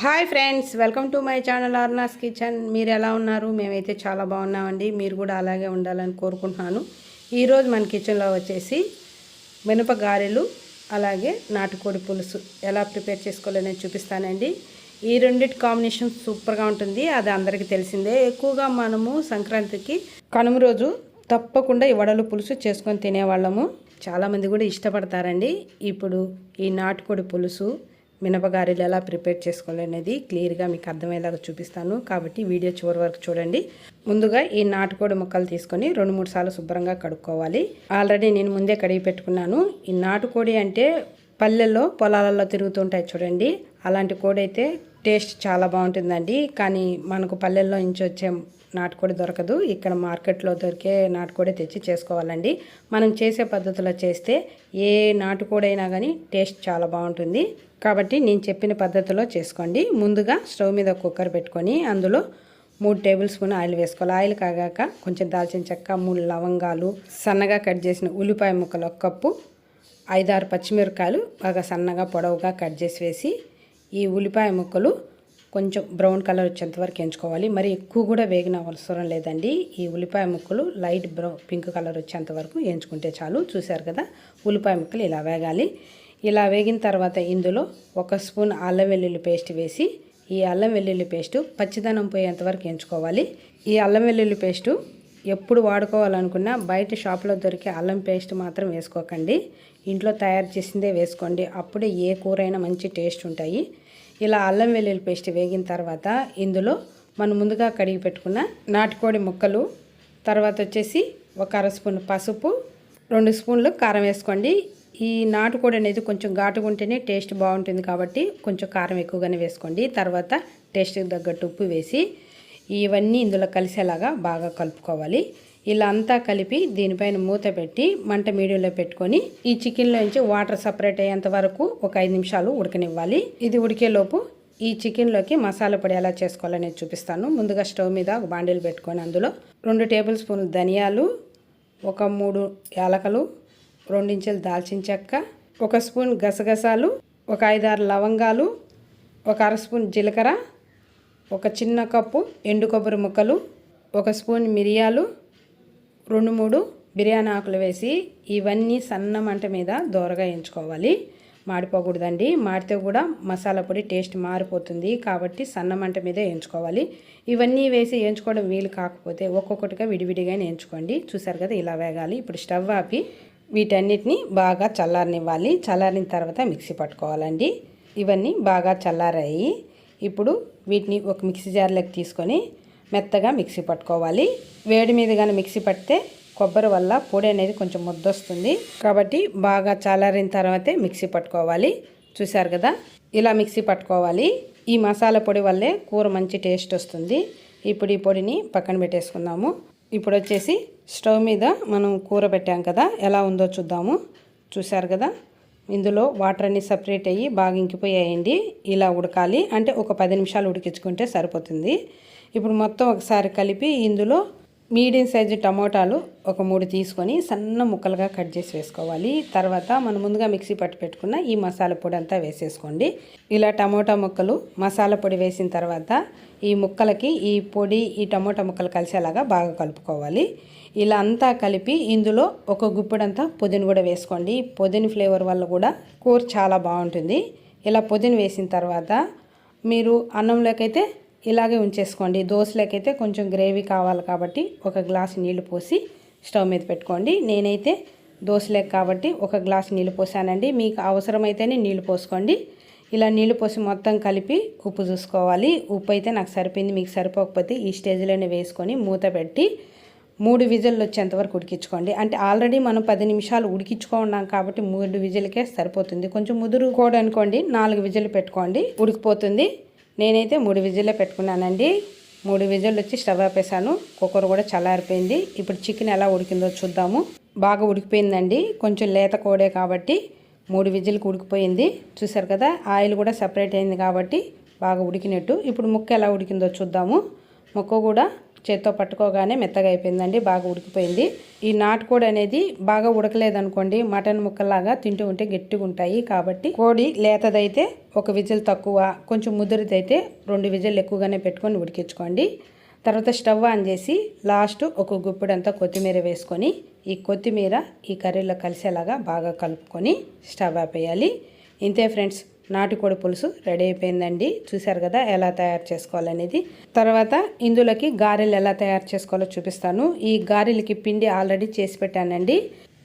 Hi friends welcome to my channel Arna's kitchen మీరు ఎలా ఉన్నారు? మేమైతే చాలా బాగున్నామండి. మీరు కూడా అలాగే ఉండాలని కోరుకుంటున్నాను. ఈరోజు మన కిచెన్లో వచ్చేసి మినప గారెలు అలాగే నాటుకోడి పులుసు. ఎలా ప్రిపేర్ చేసుకోవాలో నేను చూపిస్తానండి. ఈ రెండిటి కాంబినేషన్ సూపర్గా ఉంటుంది. అది అందరికీ తెలిసిందే. ఎక్కువగా మనము సంక్రాంతికి కనుమ రోజు తప్పకుండా ఈ వడలు పులుసు చేసుకొని తినేవాళ్ళము. చాలామంది కూడా ఇష్టపడతారండి. ఇప్పుడు ఈ నాటుకోడి పులుసు మినపగారెలు ఎలా ప్రిపేర్ చేసుకోవాలనేది క్లియర్గా మీకు అర్థమయ్యేలాగా చూపిస్తాను. కాబట్టి వీడియో చివరి వరకు చూడండి. ముందుగా ఈ నాటుకోడి ముక్కలు తీసుకొని రెండు మూడు సార్లు శుభ్రంగా కడుక్కోవాలి. ఆల్రెడీ నేను ముందే కడిగి పెట్టుకున్నాను. ఈ నాటుకోడి అంటే పల్లెల్లో పొలాలలో తిరుగుతుంటాయి చూడండి. అలాంటి కోడి అయితే టేస్ట్ చాలా బాగుంటుందండి. కానీ మనకు పల్లెల్లో నుంచి వచ్చే నాటుకోడి దొరకదు. ఇక్కడ మార్కెట్లో దొరికే నాటుకోడి తెచ్చి చేసుకోవాలండి. మనం చేసే పద్ధతిలో చేస్తే ఏ నాటుకోడి అయినా కానీ టేస్ట్ చాలా బాగుంటుంది. కాబట్టి నేను చెప్పిన పద్ధతిలో చేసుకోండి. ముందుగా స్టవ్ మీద కుక్కర్ పెట్టుకొని అందులో మూడు టేబుల్ స్పూన్ ఆయిల్ వేసుకోవాలి. ఆయిల్ కాగాక కొంచెం దాల్చిన చెక్క మూడు లవంగాలు సన్నగా కట్ చేసిన ఉల్లిపాయ ముక్కలు ఒక కప్పు ఐదారు పచ్చిమిరపకాయలు బాగా సన్నగా పొడవుగా కట్ చేసి వేసి ఈ ఉల్లిపాయ ముక్కలు కొంచెం బ్రౌన్ కలర్ వచ్చేంత వరకు ఎంచుకోవాలి. మరి ఎక్కువ కూడా వేగిన అవసరం లేదండి. ఈ ఉల్లిపాయ ముక్కలు లైట్ బ్రౌన్ పింక్ కలర్ వచ్చేంత వరకు ఎంచుకుంటే చాలు. చూశారు కదా ఉల్లిపాయ ముక్కలు ఇలా వేగాలి. ఇలా వేగిన తర్వాత ఇందులో ఒక స్పూన్ అల్లం వెల్లుల్లి పేస్ట్ వేసి ఈ అల్లం వెల్లుల్లి పేస్టు పచ్చిదనం పోయేంత వరకు ఎంచుకోవాలి. ఈ అల్లం వెల్లుల్లి పేస్టు ఎప్పుడు వాడుకోవాలనుకున్నా బయట షాప్లో దొరికే అల్లం పేస్ట్ మాత్రం వేసుకోకండి. ఇంట్లో తయారు చేసిందే వేసుకోండి. అప్పుడే ఏ కూర అయినా మంచి టేస్ట్ ఉంటాయి. ఇలా అల్లం వెల్లుల్లి పేస్ట్ వేగిన తర్వాత ఇందులో మనం ముందుగా కడిగి పెట్టుకున్న నాటుకోడి ముక్కలు తర్వాత వచ్చేసి ఒక అర స్పూన్ పసుపు రెండు స్పూన్లు కారం వేసుకోండి. ఈ నాటుకోడి అనేది కొంచెం ఘాటుగా ఉంటేనే టేస్ట్ బాగుంటుంది కాబట్టి కొంచెం కారం ఎక్కువగానే వేసుకోండి. తర్వాత టేస్ట్కి తగ్గట్టు ఉప్పు వేసి ఇవన్నీ ఇందులో కలిసేలాగా బాగా కలుపుకోవాలి. ఇలా అంతా కలిపి దీనిపైన మూత పెట్టి మంట మీడియంలో పెట్టుకొని ఈ చికెన్లో నుంచి వాటర్ సపరేట్ అయ్యేంత వరకు ఒక ఐదు నిమిషాలు ఉడకనివ్వాలి. ఇది ఉడికేలోపు ఈ చికెన్లోకి మసాలా పొడి ఎలా చేసుకోవాలనేది చూపిస్తాను. ముందుగా స్టవ్ మీద ఒక బాండీలు పెట్టుకొని అందులో రెండు టేబుల్ స్పూన్లు ధనియాలు ఒక మూడు యాలకలు రెండించెలు దాల్చిన చెక్క ఒక స్పూన్ గసగసాలు ఒక ఐదారు లవంగాలు ఒక అర స్పూన్ జీలకర్ర ఒక చిన్న కప్పు ఎండు కొబ్బరి ముక్కలు ఒక స్పూన్ మిరియాలు రెండు మూడు బిర్యానీ ఆకులు వేసి ఇవన్నీ సన్న మంట మీద దోరగా ఎంచుకోవాలి. మాడిపోకూడదండి. మాడితే కూడా మసాలా పొడి టేస్ట్ మారిపోతుంది కాబట్టి సన్న మంట మీద ఎంచుకోవాలి. ఇవన్నీ వేసి ఎంచుకోవడం వీలు కాకపోతే ఒక్కొక్కటిగా విడివిడిగా ఎంచుకోండి. చూసారు కదా ఇలా వేగాలి. ఇప్పుడు స్టవ్ ఆపి వీటన్నిటిని బాగా చల్లారనివ్వాలి. చల్లారిన తర్వాత మిక్సీ పట్టుకోవాలండి. ఇవన్నీ బాగా చల్లారాయి. ఇప్పుడు వీటిని ఒక మిక్సీ జార్లోకి తీసుకొని మెత్తగా మిక్సీ పట్టుకోవాలి. వేడి మీద కానీ మిక్సీ పడితే కొబ్బరి వల్ల పొడి అనేది కొంచెం ముద్దొస్తుంది. కాబట్టి బాగా చల్లారిన తర్వాతే మిక్సీ పట్టుకోవాలి. చూసారు కదా? ఇలా మిక్సీ పట్టుకోవాలి. ఈ మసాలా పొడి వల్లే కూర మంచి టేస్ట్ వస్తుంది. ఇప్పుడు ఈ పొడిని పక్కన పెట్టేసుకుందాము. ఇప్పుడు వచ్చేసి స్టవ్ మీద మనం కూర పెట్టాం కదా? ఎలా ఉందో చూద్దాము. చూసారు కదా? ఇందులో వాటర్ అన్ని సపరేట్ అయ్యి బాగా ఇంకిపోయాయండి. ఇలా ఉడకాలి. అంటే ఒక పది నిమిషాలు ఉడికించుకుంటే సరిపోతుంది. ఇప్పుడు మొత్తం ఒకసారి కలిపి ఇందులో మీడియం సైజు టమోటాలు ఒక మూడు తీసుకొని సన్న ముక్కలుగా కట్ చేసి వేసుకోవాలి. తర్వాత మనం ముందుగా మిక్సీ పట్టి పెట్టుకున్న ఈ మసాలా పొడి అంతా వేసేసుకోండి. ఇలా టమోటా ముక్కలు మసాలా పొడి వేసిన తర్వాత ఈ ముక్కలకి ఈ పొడి ఈ టమోటా ముక్కలు కలిసేలాగా బాగా కలుపుకోవాలి. ఇలా అంతా కలిపి ఇందులో ఒక గుప్పెడంతా పుదీన కూడా వేసుకోండి. పుదీన ఫ్లేవర్ వల్ల కూడా కూర చాలా బాగుంటుంది. ఇలా పుదీన వేసిన తర్వాత మీరు అన్నంలోకైతే ఇలాగే ఉంచేసుకోండి. దోశలకైతే కొంచెం గ్రేవీ కావాలి కాబట్టి ఒక గ్లాస్ నీళ్ళు పోసి స్టవ్ మీద పెట్టుకోండి. నేనైతే దోశలేక కాబట్టి ఒక గ్లాస్ నీళ్ళు పోసానండి. మీకు అవసరమైతేనే నీళ్ళు పోసుకోండి. ఇలా నీళ్ళు పోసి మొత్తం కలిపి ఉప్పు చూసుకోవాలి. ఉప్పు అయితే నాకు సరిపోయింది. మీకు సరిపోకపోతే ఈ స్టేజ్లోనే వేసుకొని మూత పెట్టి మూడు విజిల్లు వచ్చేంత వరకు ఉడికించుకోండి. అంటే ఆల్రెడీ మనం పది నిమిషాలు ఉడికించుకున్నాం కాబట్టి మూడు విజిల్కే సరిపోతుంది. కొంచెం ముదురు కూడా అనుకోండి నాలుగు విజిల్లు పెట్టుకోండి. ఉడికిపోతుంది. నేనైతే మూడు విజిల్లే పెట్టుకున్నానండి. మూడు విజిల్లు వచ్చి స్టవ్ ఆపేసాను కుక్కర్ కూడా చల్లారిపోయింది ఇప్పుడు చికెన్ ఎలా ఉడికిందో చూద్దాము. బాగా ఉడికిపోయిందండి. కొంచెం లేత కోడే కాబట్టి మూడు విజిల్కి ఉడికిపోయింది. చూసారు కదా ఆయిల్ కూడా సపరేట్ అయింది కాబట్టి బాగా ఉడికినట్టు. ఇప్పుడు ముక్క ఎలా ఉడికిందో చూద్దాము. ముక్క కూడా చేత్తో పట్టుకోగానే మెత్తగా అయిపోయిందండి బాగా ఉడికిపోయింది. ఈ నాటుకోడి అనేది బాగా ఉడకలేదనుకోండి మటన్ ముక్కలాగా తింటూ ఉంటే గట్టిగా ఉంటాయి. కాబట్టి కోడి లేతదైతే ఒక విజిల్ తక్కువ కొంచెం ముదిరిదైతే రెండు విజిల్ ఎక్కువగానే పెట్టుకొని ఉడికించుకోండి. తర్వాత స్టవ్ ఆన్ చేసి లాస్ట్ ఒక గుప్పిడంతా కొత్తిమీర వేసుకొని ఈ కొత్తిమీర ఈ కర్రీలో కలిసేలాగా బాగా కలుపుకొని స్టవ్ ఆపేయాలి. ఇంతే ఫ్రెండ్స్. నాటుకోడి పులుసు రెడీ అయిపోయిందండి. చూసారు కదా ఎలా తయారు చేసుకోవాలనేది. తర్వాత ఇందులోకి గారెలు ఎలా తయారు చేసుకోవాలో చూపిస్తాను. ఈ గారెలకి పిండి ఆల్రెడీ చేసి పెట్టానండి.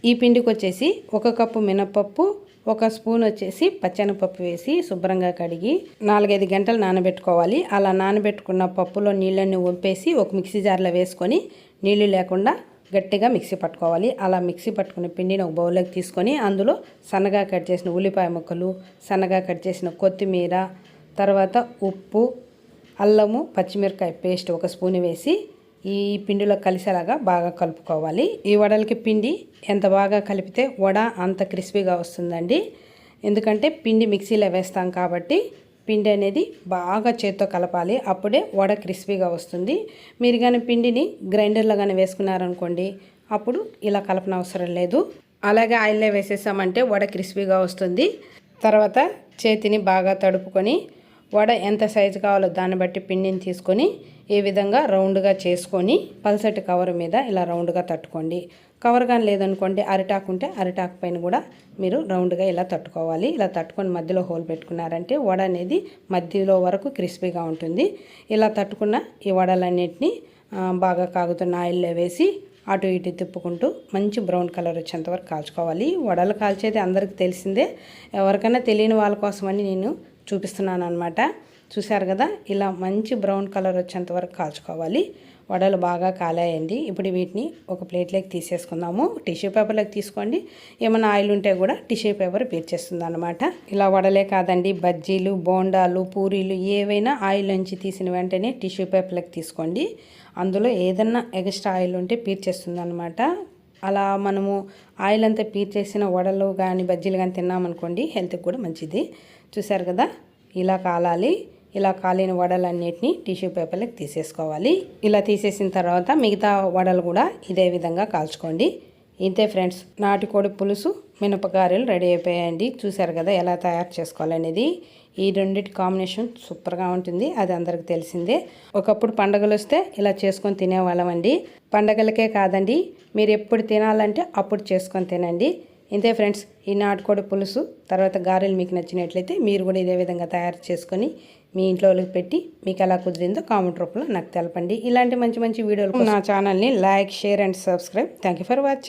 ఈ పిండికి వచ్చేసి ఒక కప్పు మినపప్పు ఒక స్పూన్ వచ్చేసి పచ్చెనపప్పు వేసి శుభ్రంగా కడిగి నాలుగైదు గంటలు నానబెట్టుకోవాలి. అలా నానబెట్టుకున్న పప్పులో నీళ్ళని వంపేసి ఒక మిక్సీ జార్లో వేసుకొని నీళ్ళు లేకుండా గట్టిగా మిక్సీ పట్టుకోవాలి. అలా మిక్సీ పట్టుకున్న పిండిని ఒక బౌల్లోకి తీసుకొని అందులో సన్నగా కట్ చేసిన ఉల్లిపాయ ముక్కలు సన్నగా కట్ చేసిన కొత్తిమీర తర్వాత ఉప్పు అల్లము పచ్చిమిరకాయ పేస్ట్ ఒక స్పూన్ వేసి ఈ పిండిలో కలిసేలాగా బాగా కలుపుకోవాలి. ఈ వడలకి పిండి ఎంత బాగా కలిపితే వడ అంత క్రిస్పీగా వస్తుందండి. ఎందుకంటే పిండి మిక్సీలో వేస్తాం కాబట్టి పిండి అనేది బాగా చేత్తో కలపాలి. అప్పుడే వడ క్రిస్పీగా వస్తుంది. మీరు కానీ పిండిని గ్రైండర్లో కానీ వేసుకున్నారనుకోండి అప్పుడు ఇలా కలపన అవసరం లేదు. అలాగే ఆయిల్లో వేసేసామంటే వడ క్రిస్పీగా వస్తుంది. తర్వాత చేతిని బాగా తడుపుకొని వడ ఎంత సైజు కావాలో దాన్ని బట్టి పిండిని తీసుకొని ఈ విధంగా రౌండ్గా చేసుకొని పల్సటి కవర్ మీద ఇలా రౌండ్గా తట్టుకోండి. కవర్ కానీ లేదనుకోండి అరిటాకు ఉంటే అరిటాకు పైన కూడా మీరు రౌండ్గా ఇలా తట్టుకోవాలి. ఇలా తట్టుకొని మధ్యలో హోల్ పెట్టుకున్నారంటే వడ అనేది మధ్యలో వరకు క్రిస్పీగా ఉంటుంది. ఇలా తట్టుకున్న ఈ వడలన్నిటిని బాగా కాగుతున్న ఆయిల్లో వేసి అటు ఇటు తిప్పుకుంటూ మంచి బ్రౌన్ కలర్ వచ్చేంత వరకు కాల్చుకోవాలి. వడలు కాల్చేది అందరికీ తెలిసిందే. ఎవరికైనా తెలియని వాళ్ళ కోసమని నేను చూపిస్తున్నాను అనమాట చూసారు కదా? ఇలా మంచి బ్రౌన్ కలర్ వచ్చేంత వరకు కాల్చుకోవాలి. వడలు బాగా కాలాయండి. ఇప్పుడు వీటిని ఒక ప్లేట్లోకి తీసేసుకుందాము. టిష్యూ పేపర్లోకి తీసుకోండి. ఏమైనా ఆయిల్ ఉంటే కూడా టిష్యూ పేపర్ పీర్చేస్తుంది అనమాట ఇలా వడలే కాదండి. బజ్జీలు బోండాలు పూరీలు ఏవైనా ఆయిల్ నుంచి తీసిన వెంటనే టిష్యూ పేపర్లోకి తీసుకోండి. అందులో ఏదన్నా ఎక్స్ట్రా ఆయిల్ ఉంటే పీర్చేస్తుంది అనమాట అలా మనము ఆయిల్ అంతా పీర్చేసిన వడలు కానీ బజ్జీలు కానీ తిన్నామనుకోండి హెల్త్కి కూడా మంచిది. చూసారు కదా? ఇలా కాలాలి. ఇలా కాలిన వడలన్నిటిని టిష్యూ పేపర్లకు తీసేసుకోవాలి. ఇలా తీసేసిన తర్వాత మిగతా వడలు కూడా ఇదే విధంగా కాల్చుకోండి. ఇంతే ఫ్రెండ్స్ నాటుకోడి పులుసు మినపగారెలు రెడీ అయిపోయాయండి. చూసారు కదా ఎలా తయారు చేసుకోవాలనేది. ఈ రెండింటి కాంబినేషన్ సూపర్గా ఉంటుంది అది అందరికి తెలిసిందే. ఒకప్పుడు పండగలు వస్తే ఇలా చేసుకొని తినేవాళ్ళమండి. పండగలకే కాదండి మీరు ఎప్పుడు తినాలంటే అప్పుడు చేసుకొని తినండి. ఇంతే ఫ్రెండ్స్ ఈ నాటుకోడి పులుసు తర్వాత గారెలు మీకు నచ్చినట్లయితే మీరు కూడా ఇదే విధంగా తయారు చేసుకొని మీ ఇంట్లో పెట్టి మీకు ఎలా కుదిరిందో కామెంట్ రూపంలో నాకు తెలపండి. ఇలాంటి మంచి మంచి వీడియోలు నా ఛానల్ని like share and subscribe. Thank for watching.